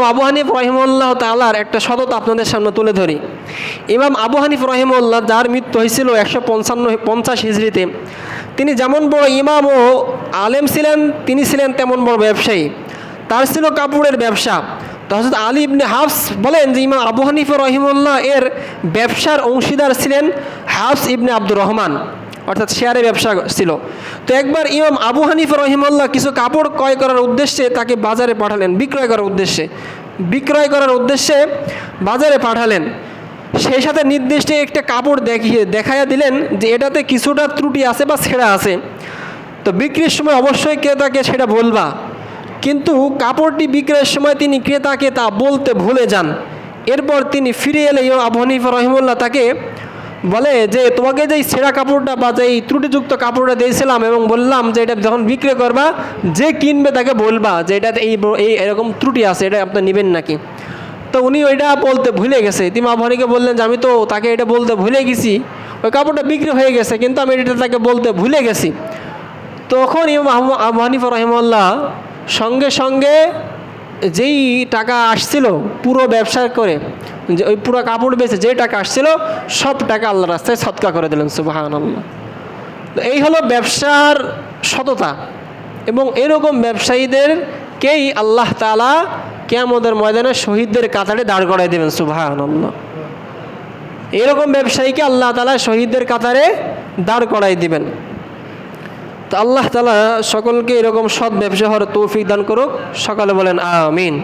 ইমাম আবু হানিফ রহিমুল্লাহ তালার একটা সততা আপনাদের সামনে তুলে ধরি। ইমাম আবু হানিফ রহিমুল্লাহ যার মৃত্যু হয়েছিল একশো পঞ্চান্ন পঞ্চাশ হিজড়িতে, তিনি যেমন বড় ইমাম ও আলেম ছিলেন, তিনি ছিলেন তেমন বড় ব্যবসায়ী। তার ছিল কাপড়ের ব্যবসা। তো হজরত আলী ইবনে হাফস বলেন যে ইমাম আবু হানিফ রহিমুল্লাহ এর ব্যবসার অংশীদার ছিলেন হাফস ইবনে আব্দুর রহমান। অর্থাৎ শেয়ারে ব্যবসা ছিল। তো একবার ইমাম আবু হানিফ রহিমুল্লাহ কিছু কাপড় ক্রয় করার উদ্দেশ্যে তাকে বাজারে পাঠালেন, বিক্রয় করার উদ্দেশ্যে। বিক্রয় করার উদ্দেশ্যে বাজারে পাঠালেন। সেই সাথে নির্দিষ্ট একটা কাপড় দেখিয়ে, দেখাইয়া দিলেন যে এটাতে কিছুটা ত্রুটি আছে বা ছেঁড়া আছে। তো বিক্রির সময় অবশ্যই ক্রেতাকে সেটা বলবা। কিন্তু কাপড়টি বিক্রয়ের সময় তিনি ক্রেতাকে তা বলতে ভুলে যান। এরপর তিনি ফিরে এলে আবু হানিফা রহিমুল্লাহ তাকে বলে যে তোমাকে যে সেরা কাপড়টা বা যেই ত্রুটিযুক্ত কাপড়টা দিয়েছিলাম এবং বললাম যে এটা যখন বিক্রি করবা, যে কিনবে তাকে বলবা যে এটা এই এই এরকম ত্রুটি আছে, এটা আপনি নেবেন নাকি? তো উনি ওইটা বলতে ভুলে গেছে। তিনি আবহানিকে বললেন যে, আমি তো তাকে এটা বলতে ভুলে গেছি। ওই কাপড়টা বিক্রি হয়ে গেছে, কিন্তু আমি এটা তাকে বলতে ভুলে গেছি। তখন আহম- আবু হানিফা রহিমুল্লাহ সঙ্গে সঙ্গে যেই টাকা আসছিল পুরো ব্যবসা করে যে ওই পুরো কাপড় বেচে যে টাকা আসছিল, সব টাকা আল্লাহ রাস্তায় সৎকা করে দিলেন সুবাহান আল্লাহ তো এই হলো ব্যবসার সততা এবং এরকম ব্যবসায়ীদেরকেই আল্লাহ তালা কেয়ামতের ময়দানে শহীদদের কাতারে দাঁড় করাই দেবেন সুবাহান আল্লাহ এরকম ব্যবসায়ীকে আল্লাহ তালা শহীদদের কাতারে দাঁড় করাই দিবেন। তো আল্লাহ তালা সকলকে এরকম সৎ ব্যবসা হওয়ার তৌফিক দান করুক। সকালে বলেন, আমিন।